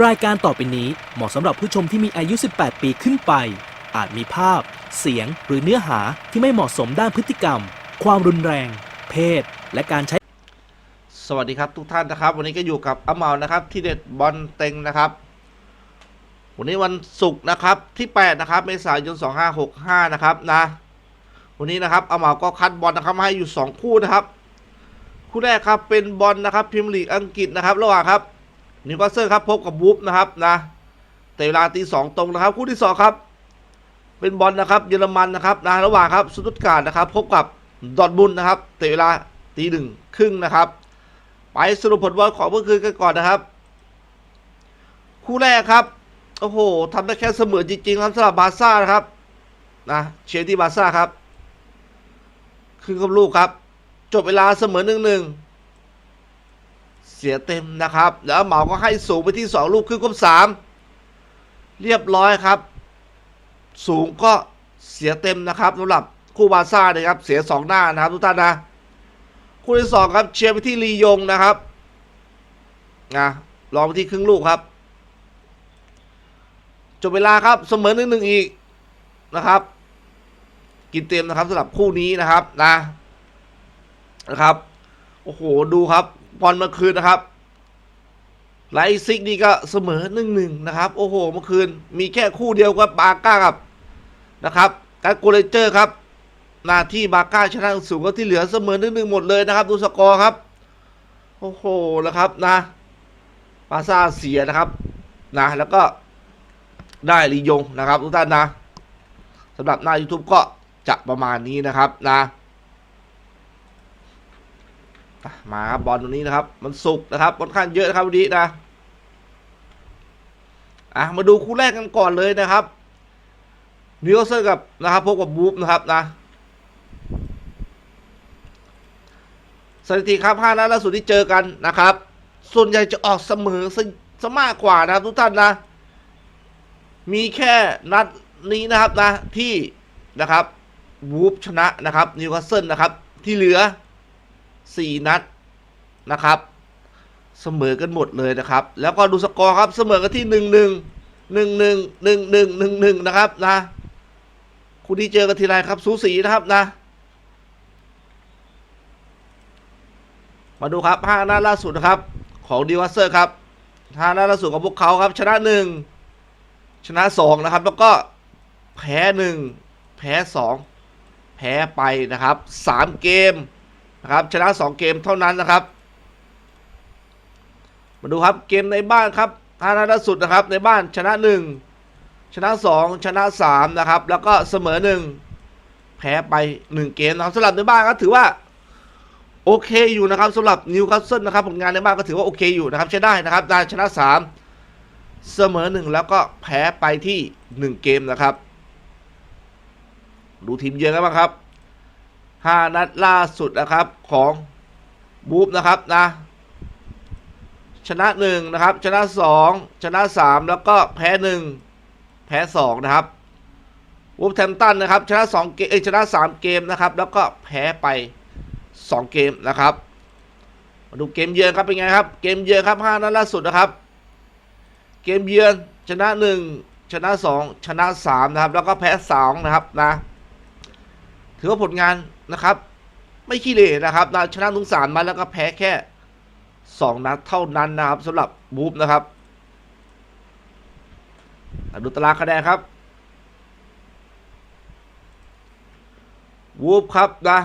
รายการต่อไปนี้เหมาะสำหรับผู้ชมที่มีอายุ 18 ปีขึ้นไป อาจมีภาพ เสียง หรือเนื้อหาที่ไม่เหมาะสมด้านพฤติกรรม ความรุนแรง เพศ และการใช้ สวัสดีครับทุกท่านนะครับ วันนี้ก็อยู่กับอาเมานะครับที่เด็ดบอลเต็งนะครับ วันนี้วันศุกร์นะครับที่ 8 นะครับ เมษายน 2565 นะครับนะ วันนี้นะครับอาเมาก็คัดบอลนะครับมาให้อยู่ 2 คู่นะครับ คู่แรกครับเป็นบอลนะครับพรีเมียร์ลีกอังกฤษนะครับ ระหว่างครับ นิวคาสเซิลครับพบกับวูฟนะครับนะแต่เวลาตีสองตรงนะครับ คู่ที่สองครับ เป็นบอลนะครับเยอรมันนะครับนะระหว่างครับสตุตการ์ดนะครับ พบกับดอทมุนนะครับแต่เวลาตีหนึ่งครึ่งนะครับ ไปสรุปผลบอลของเมื่อคืนกันก่อนนะครับ คู่แรกครับโอ้โหทำได้แค่เสมอจริงๆครับสำหรับบาร์ซ่านะครับนะเชียร์ที่บาร์ซ่าครับครึ่งกับลูกครับ จบเวลาเสมอหนึ่งหนึ่ง สียเต็มนะครับ แล้วเหมาก็ให้สูงไปที่สองลูกครึ่งกับสามเรียบร้อยครับ สูงก็เสียเต็มนะครับสำหรับคู่บาซ่านะครับ เสียสองหน้านะครับทุกท่านนะคู่ที่สองครับ เชียร์ไปที่ลียงนะครับนะลองไปที่ครึ่งลูกครับจบเวลาครับเสมอหนึ่งหนึ่งอีกนะครับ กินเต็มนะครับสำหรับคู่นี้นะครับนะนะครับโอ้โหดูครับ บอลเมื่อคืนนะครับไลซิกนี่ก็เสมอหนึ่งหนึ่งนะครับ โอ้โห เมื่อคืน มีแค่คู่เดียวกับบาก้ากับนะครับการโกเลเจอร์ครับหน้าที่บาก้าชนะสูงก็ที่เหลือเสมอหนึ่งหนึ่งหมดเลยนะครับ ดูสกอร์ครับ โอ้โหนะครับนะบาซ่าเสียนะครับนะแล้วก็ได้ลียงนะครับทุกท่านนะสำหรับหน้า YouTube ก็จะประมาณนี้นะครับนะ มาครับบอลตรงนี้นะครับ มันสุกนะครับค่อนข้างเยอะนะครับวันนี้นะอะมาดูคู่แรกกันก่อนเลยนะครับนิวคาสเซิลกับนะครับพบกับบูฟนะครับนะสถิติครับ5นัดล่าสุดที่เจอกันนะครับ ส่วนใหญ่จะออกเสมอซะซะมากกว่านะครับทุกท่านนะ มีแค่นัดนี้นะครับนะที่นะครับวูฟชนะนะครับนิวคาสเซิลนะครับ ที่เหลือ 4 นัดนะครับ เสมอกันหมดเลยนะครับ แล้วก็ดูสกอร์ครับเสมอกันที่ 1 1 1 1 1 1 1 1 1นะครับนะคู่ที่เจอกันทีไรครับสูสีนะครับนะ มาดูครับห้านัดล่าสุดนะครับ ของดีวัสเซอร์ครับห้านัดล่าสุดของพวกเขาครับ ชนะหนึ่งชนะสองนะครับ แล้วก็แพ้หนึ่งแพ้สองแพ้ไปนะครับสามเกม นะครับชนะสองเกมเท่านั้นนะครับ มาดูครับเกมในบ้านครับห้านัดล่าสุดนะครับในบ้านชนะหนึ่งชนะสองชนะสามนะครับแล้วก็เสมอหนึ่งแพ้ไปหนึ่งเกมนะครับสำหรับในบ้านก็ถือว่าโอเคอยู่นะครับสำหรับนิวคาสเซิลนะครับผลงานในบ้านก็ถือว่าโอเคอยู่นะครับใช้ได้นะครับได้ชนะ 3 เสมอ 1 แล้วก็แพ้ไปที่ 1 เกมนะครับ ดูทีมเยือนกันบ้างครับ 5 นัดล่าสุดนะครับของบูฟนะครับนะชนะ1นะครับชนะ 2 ชนะ 3 แล้วก็แพ้ 1 แพ้ 2 นะครับวูฟแทมตันนะครับชนะ2เกมเอชนะ 3 เกมนะครับแล้วก็แพ้ไปสองเกมนะครับมาดูเกมเยือนครับเป็นไงครับ เกมเยือนครับห้านัดล่าสุดนะครับ เกมเยือนชนะหนึ่งชนะสองชนะสามนะครับ แล้วก็แพ้สองนะครับนะ ถือว่าผลงาน นะครับ ไม่ขี้เหร่นะครับนะชนะถึงสามมาแล้วก็แพ้แค่สองนัดเท่านั้นนะครับสำหรับบูฟนะครับดูตารางคะแนนครับวูฟครับนะ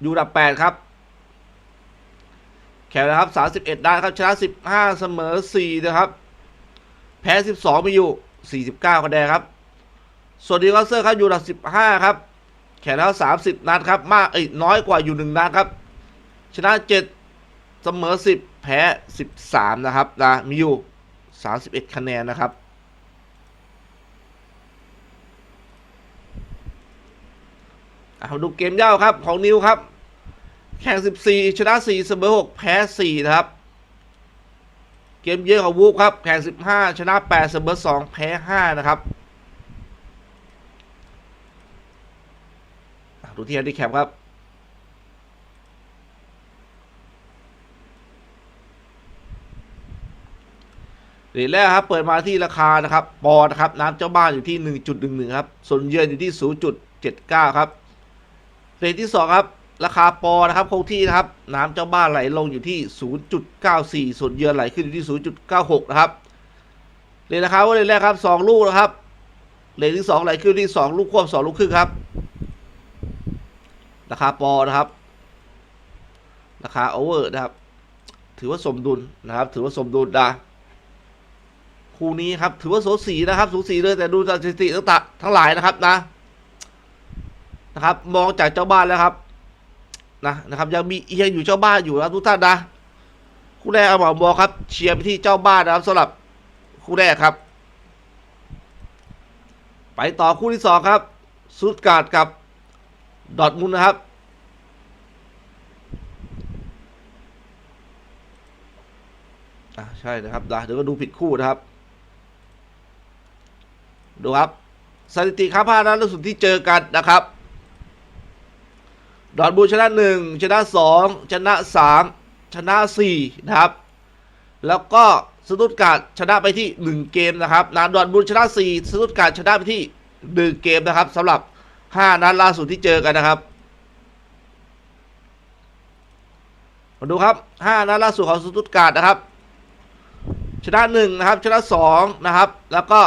อยู่ดับแปดครับแข่งนะครับสามสิบเอ็ดได้ครับชนะสิบห้าเสมอสี่นะครับ แพ้สิบสองมีอยู่สี่สิบเก้าคะแนนครับส่วนดีคอเซอร์ครับอยู่ดับสิบห้าครับ แข่งแล้วสามสิบนัดครับ มากเอ้ยน้อยกว่าอยู่หนึ่งนัดครับ ชนะเจ็ดเสมอสิบแพ้สิบสามนะครับนะมีอยู่สามสิบเอ็ดคะแนนนะครับเอาดูเกมเย่าครับของนิวครับ แข่ง 14 ชนะ 4 เสมอ 6 แพ้ 4 นะครับ เกมเยอะของวูฟครับ แข่ง 15 ชนะ 8 เสมอ 2 แพ้ 5 นะครับอะ ดูที่แฮนดี้แคปครับเหรียญแรกครับเปิดมาที่ราคานะครับปอนะครับน้ำเจ้าบ้านอยู่ที่ 1.11 ครับส่วนเยือนอยู่ที่ 0.79 ครับเหรียญที่สองครับ ราคาปอนะครับคงที่นะครับน้ำเจ้าบ้านไหลลงอยู่ที่ 0.94 ส่วนเยือนไหลขึ้นอยู่ที่ 0.96 นะครับเหรียญนะครับว่าเหรียญแรกครับสองลูกนะครับเหรียญที่สองไหลขึ้นที่สองลูกควบสองลูกครึ่งครับ ราคาปอนะครับ ราคาโอเวอร์นะครับ ถือว่าสมดุลนะครับ ถือว่าสมดุลนะคู่นี้ครับ ถือว่าโสสีนะครับ สูสีเลยแต่ดูสถิติต่างๆทั้งหลายนะครับนะ นะครับ มองจากเจ้าบ้านแล้วครับนะนะครับ ยังมีเอียงอยู่เจ้าบ้านอยู่นะทุกท่านนะคู่แรกเอาหมอมอครับ เชียร์ไปที่เจ้าบ้านนะครับสำหรับคู่แรกครับ ไปต่อคู่ที่สองครับสุดการ์ดกับ ดอทมุนนะครับ อะ ใช่นะครับเดี๋ยวก็ดูผิดคู่นะครับ ดูครับ สถิติครับห้านัดล่าสุดที่เจอกันนะครับ ดอทมูลชนะหนึ่งชนะสองชนะสามชนะสี่นะครับ แล้วก็สตุตการ์ดชนะไปที่หนึ่งเกมนะครับนะดอทมูลชนะสี่สตุตการ์ดชนะไปที่หนึ่งเกมนะครับสำหรับ ห้านัดล่าสุดที่เจอกันนะครับ มาดูครับห้านัดล่าสุดของสตุตการ์ดนะครับ ชนะหนึ่งนะครับ ชนะสองนะครับ แล้วก็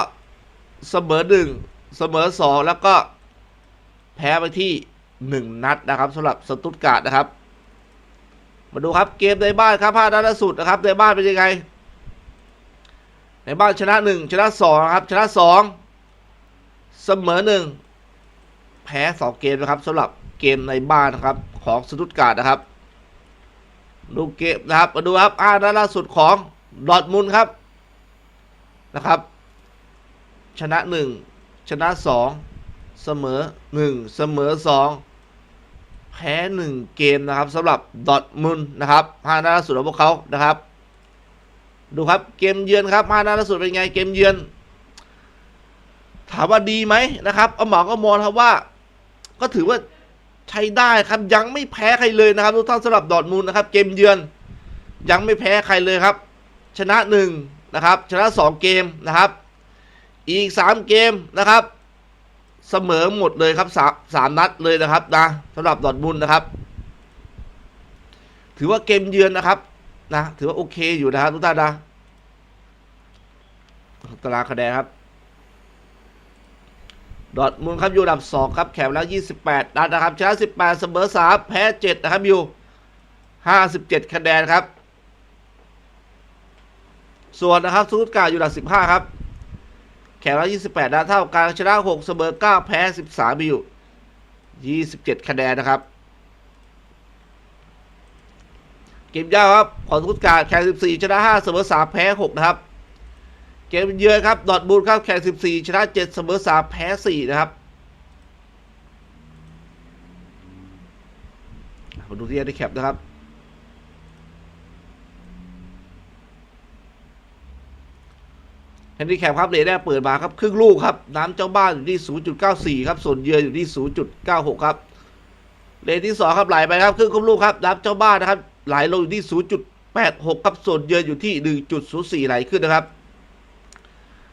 เสมอหนึ่งเสมอสองแล้วก็แพ้ไปที่หนึ่งนัดนะครับสำหรับสตุตการ์ดนะครับ มาดูครับเกมในบ้านครับห้านัดล่าสุดนะครับในบ้านเป็นยังไงในบ้านชนะหนึ่งชนะสองนะครับ ชนะสองเสมอหนึ่ง แพ้สองเกมนะครับสำหรับเกมในบ้านนะครับของสตุตการ์ดนะครับดูเกมนะครับมาดูครับอ่านล่าสุดของดอทมุนครับนะครับ ชนะหนึ่งชนะสองเสมอหนึ่งเสมอสองแพ้หนึ่งเกมนะครับสำหรับดอทมุนนะครับห้านัดล่าสุดของพวกเขานะครับ ดูครับเกมเยือนครับห้านัดล่าสุดเป็นไงเกมเยือน ถามว่าดีไหมนะครับอาหมอก็มองครับว่า ก็ถือว่าใช้ได้ครับ ยังไม่แพ้ใครเลยนะครับ ทุกท่านสำหรับดอร์ทมูลนะครับ เกมเยือน ยังไม่แพ้ใครเลยครับ ชนะหนึ่งนะครับ ชนะสองเกมนะครับ อีกสามเกมนะครับ เสมอหมดเลยครับสามสามนัดเลยนะครับนะสำหรับดอร์ทมูลนะครับ ถือว่าเกมเยือนนะครับนะถือว่าโอเคอยู่นะครับทุกท่านนะตารางคะแนนครับ ดอทมุนครับอยู่อันดับ2ครับแข่งแล้ว 28นัดนะครับชนะ18 เสมอ3แพ้7นะครับอยู่ 57 คะแนนครับ ส่วนนะครับซูตกาอยู่อันดับ15 ครับ แข่งแล้ว28นัดเท่ากันชนะ6เสมอ9แพ้ 13มีอยู่27 คะแนนนะครับเกมยาวครับ ของซูตการแข่ง14 ชนะ 5 เสมอ 3 แพ้ 6 นะครับ เกมเยือนครับดอทมูลครับแข่ง14 ชนะ 7 เสมอ 3 แพ้ 4 นะครับมาดูที่แอนดี้แคปนะครับ แฮนดี้แคปครับเหรียญแรกเปิดมาครับ ครึ่งลูกครับ น้ำเจ้าบ้านอยู่ที่ 0.94 ครับ ส่วนเยือนอยู่ที่ 0.96 ครับเหรียญที่ 2 ครับไหลไปครับครึ่งครึ่งลูกครับ น้ำเจ้าบ้านนะครับ ไหลลงอยู่ที่ 0.86 ครับ ส่วนเยือนอยู่ที่ 1.04 ไหลขึ้นนะครับ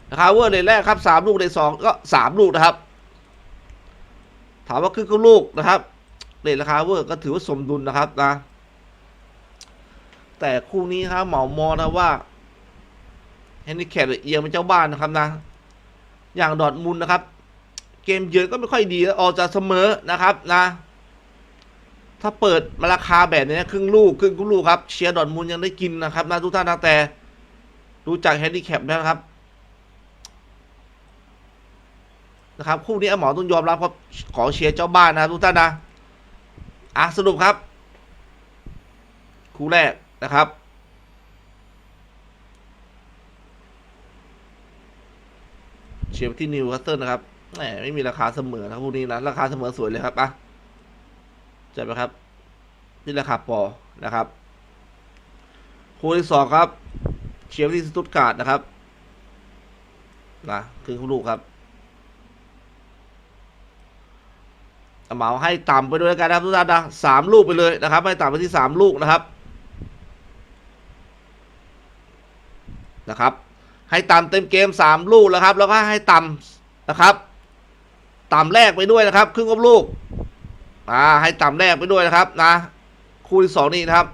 ครับเวอร์ในแรกครับสามลูกในสองก็สามลูกนะครับ ถามว่าครึ่งครึ่ลูกนะครับเรทราคาเวอร์ก็ถือว่าสมดุลนะครับนะ แต่คู่นี้ครับเหมามอนะว่าแฮนดิแคปเอียงเป็นเจ้าบ้านนะครับนะ อย่างดอร์ทมุนนะครับ เกมเยือนก็ไม่ค่อยดีออกจะเสมอนะครับนะ ถ้าเปิดมาราคาแบบนี้ครึ่งลูกครึ่งครึ่ลูกครับเชียร์ดอร์ทมุนยังได้กินนะครับนะทุกท่านนะแต่ดูจากแฮนดิแคปแล้วนะครับ นะครับคู่นี้หมอต้องยอมรับครับขอเชียร์เจ้าบ้านนะทุกท่านนะอะสรุปครับ คู่แรกนะครับเชียร์ที่นิวคาสเซิลนะครับแหมไม่มีราคาเสมอนะคู่นี้นะราคาเสมอสวยเลยครับอะใช่ไหมครับ นี่ราคาปอนะครับคู่ที่สองครับ เชียร์ที่สตุตการ์ดนะครับนะคือคู่ลูกครับ เหมาให้ต่ำไปด้วยกันนะครับทุกท่านนะสามลูกไปเลยนะครับ ให้ต่ำไปที่สามลูกนะครับนะครับ ให้ต่ำเต็มเกมสามลูกแล้วครับ แล้วก็ให้ต่ำนะครับต่ำแรกไปด้วยนะครับ ครึ่งกับลูกอ่าให้ต่ำแรกไปด้วยนะครับนะคู่ที่สองนี่นะครับ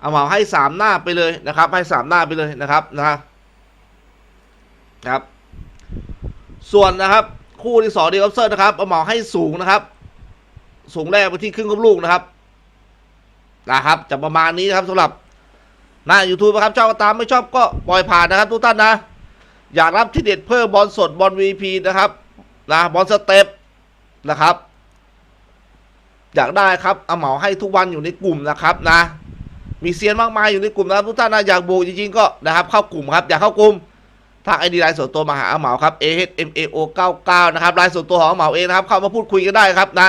เอาเหมาให้สามหน้าไปเลยนะครับ ให้สามหน้าไปเลยนะครับนะครับ ส่วนนะครับ คู่ที่สองเดีออฟเซอร์นะครับเอาหมาให้สูงนะครับ สูงแรกไปที่ครึ่งกับลูกนะครับนะครับ จะประมาณนี้นะครับสำหรับหน้า YouTube นะครับชอบก็ตามไม่ชอบก็ปล่อยผ่านนะครับ ทุกท่านนะ อยากรับที่เด็ดเพิ่มบอลสดบอล VP นะครับนะบอลสเต็ปนะครับ อยากได้ครับเอาเหมาให้ทุกวันอยู่ในกลุ่มนะครับนะ มีเซียนมากมายอยู่ในกลุ่มนะครับทุกท่านนะอยากบูจริงๆก็นะครับเข้ากลุ่มครับ อยากเข้ากลุ่ม ถ้าไอดีไลน์ส่วนตัวมาหาอาเหมาครับ a h m a o 9 9นะครับไลน์ส่วนตัวของอาเหมาเองนะครับ เข้ามาพูดคุยกันได้ครับนะ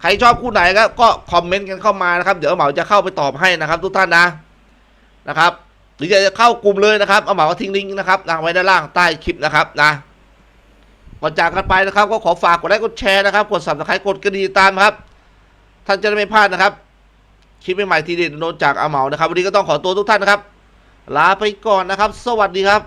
ใครชอบคู่ไหนก็ก็คอมเมนต์กันเข้ามานะครับ เดี๋ยวอาเหมาจะเข้าไปตอบให้นะครับ ทุกท่านนะนะครับหรือจะเข้ากลุ่มเลยนะครับอาเหมาทิ้งลิงก์นะครับนะไว้ด้านล่างใต้คลิปนะครับนะก่อนจากกันไปนะครับ ก็ขอฝากกดไลค์กดแชร์นะครับกด subscribe กดกระดิ่งตามครับ ท่านจะได้ไม่พลาดนะครับคลิปใหม่ๆทีเด็ดโดนจากอาเหมานะครับ วันนี้ก็ต้องขอตัวทุกท่านนะครับ ลาไปก่อนนะครับ สวัสดีครับ